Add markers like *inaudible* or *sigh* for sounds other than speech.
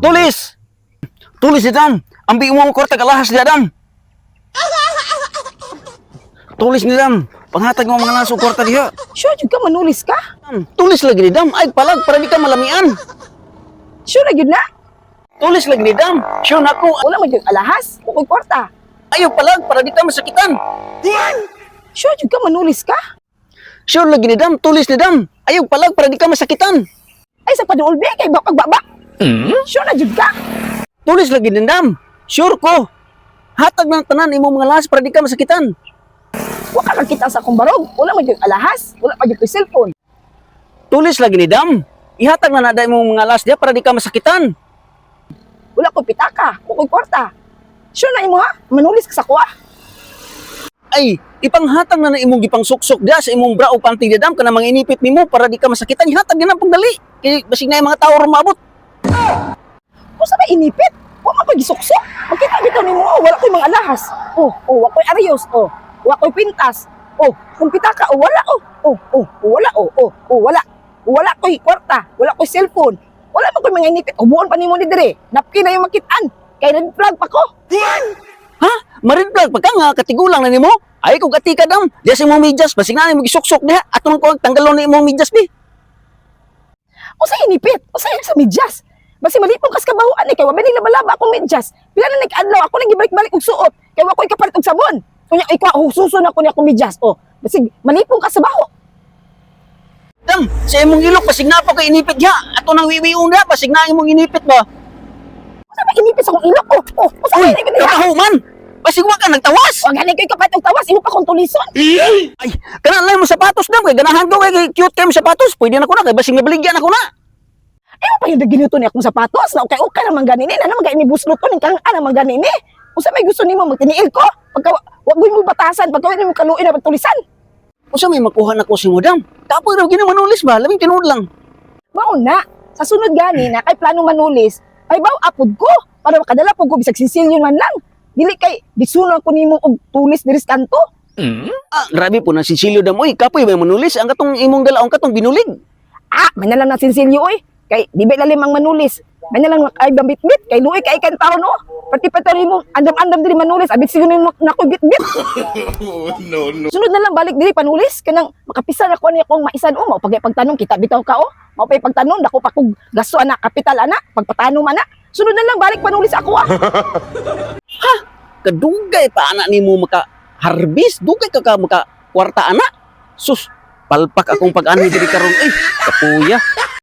Tulis! Tulis ni Dam! Ambi mo ang kwarta kalahas ni Adam! Tulis ni Dam! Panghatag mo mga naso kwarta diha! Sure jud ka manulis ka? Dam, Tulis lagi ni Dam! Ay palag para di ka malamian! Sure na jud na? Tulis lagi ni Dam! Sure na ako! Wala man jud alahas, kukoy kwarta. Ayaw palag para di ka masakitan! Sure jud ka manulis ka? Sure lagi ni Dam! Tulis ni Dam! Ayaw palag para di ka masakitan! Ay sa paduol be kay bakag baba. Sure na jud ka? Tulis lagi ni Dam! Sure ko! Hatag ng tanan imo mga lahas para di ka masakitan! Wa ka makita sa akong barog. Wala man jud alahas, wala pa jud cellphone. Tulis lagi ni Dam! Ihatag na nada mo mga lahas diha para di ka masakitan! Wala ko pitaka, kukoy kwarta. Sure na imo ha? Manulis ka sa kuha. Ay ipanghatag na na imong gipang suksok dia sa imong bra o panty dia dam kana mga inipit nimo para di ka masakitan ihatag na pagdali kay basig na yung mga tao rumabot Kung sa ba inipit? Wa man ko'y gisuksok. Makita bitaw nimo, oh, wala ko'y mga alahas. Oh, oh, wa ko'y arios. Oh, wa ko'y pintas. Oh, kung pitaka, oh, wala. Oh, oh, oh, oh, wala. Oh, oh, oh, wala. Wala ko'y kwarta. Wala ko'y cellphone. Wala man ko'y mga inipit. Ubuon pa nimo ni dire. Napkin na yung makitaan. Kay red flag pa ko. Ha marin flag pagka nga katigulang na nimo ay kung katika dam dia sa imong medyas basig na imong gisuksok diha atong ko tanggalon na imong medyas bi O sa inipit. O sa sa medyas. Basi malipong kas kabahuan eh. Kay wa ba nila balaba akong medyas. Pila na nag-adlaw. Ako nang gibalik-balik og suot. Kay wa ko'y kapalit og sabon. Kunya, ikaw, oh, suso na ko niya akong medyas. O, basi malipong kas sa baho. dam sa imong ilok basig na pa kay inipit diha ato nang wiwiun diha basig na imong inipit ba Sa akong ilok? Oh, oh, o sa uy inipit niya. kakahuman basig wa ka nagtawas O galing ko'y kapalit og tawas. Imo pa kong tulison. ay kana lang mo sapatos dam kay ganahan ko kay cute kay mo sapatos pwede na ko na kay basig nabaligyan ako na Eh, pa yung ginuto ni akong sapatos. Na okay, okay naman ganini. Na naman ganini buslot ko. Kang ana naman ganini. Kung sa may gusto nimo magtiniil ko. Pagka, wag mo batasan. Pagka wag mo kaluin na pagtulisan. Unsa may makuha na ko si Madam? Kapoy raw ginamanulis ba? Labing tinuod lang. Mauna, sa sunod gani na kay plano manulis, ay baw apod ko para makadala po ko bisag sisilyon man lang. Dili kay bisunan ko nimo og tulis diri sa kanto. Ah, grabe po na si Silio Dam. Uy, kapoy ba manulis? Ang katong imong dalaong katong binulig. Ah, man na lang na sinsilyo oy. Kay di ba lalim ang manulis. Man na lang ay bambit-bit kay luoy kay kan taon no. Pati pati mo andam-andam diri manulis. Abit siguro nimo nako bit-bit. Oh, *laughs* no, no. Sunod na lang balik diri panulis kanang makapisan ako ni akong maisan o mao pagay pagtanong kita bitaw ka o. Mao pay pagtanong dako pa kog gasto ana kapital ana pagpatanong ana. Sunod na lang balik panulis ako ah. *laughs* Kadugay pa anak nimo maka harvest. Dugay ka ka maka kwarta anak. Sus, palpak akong pag-ani diri karon. Ay, kapuya.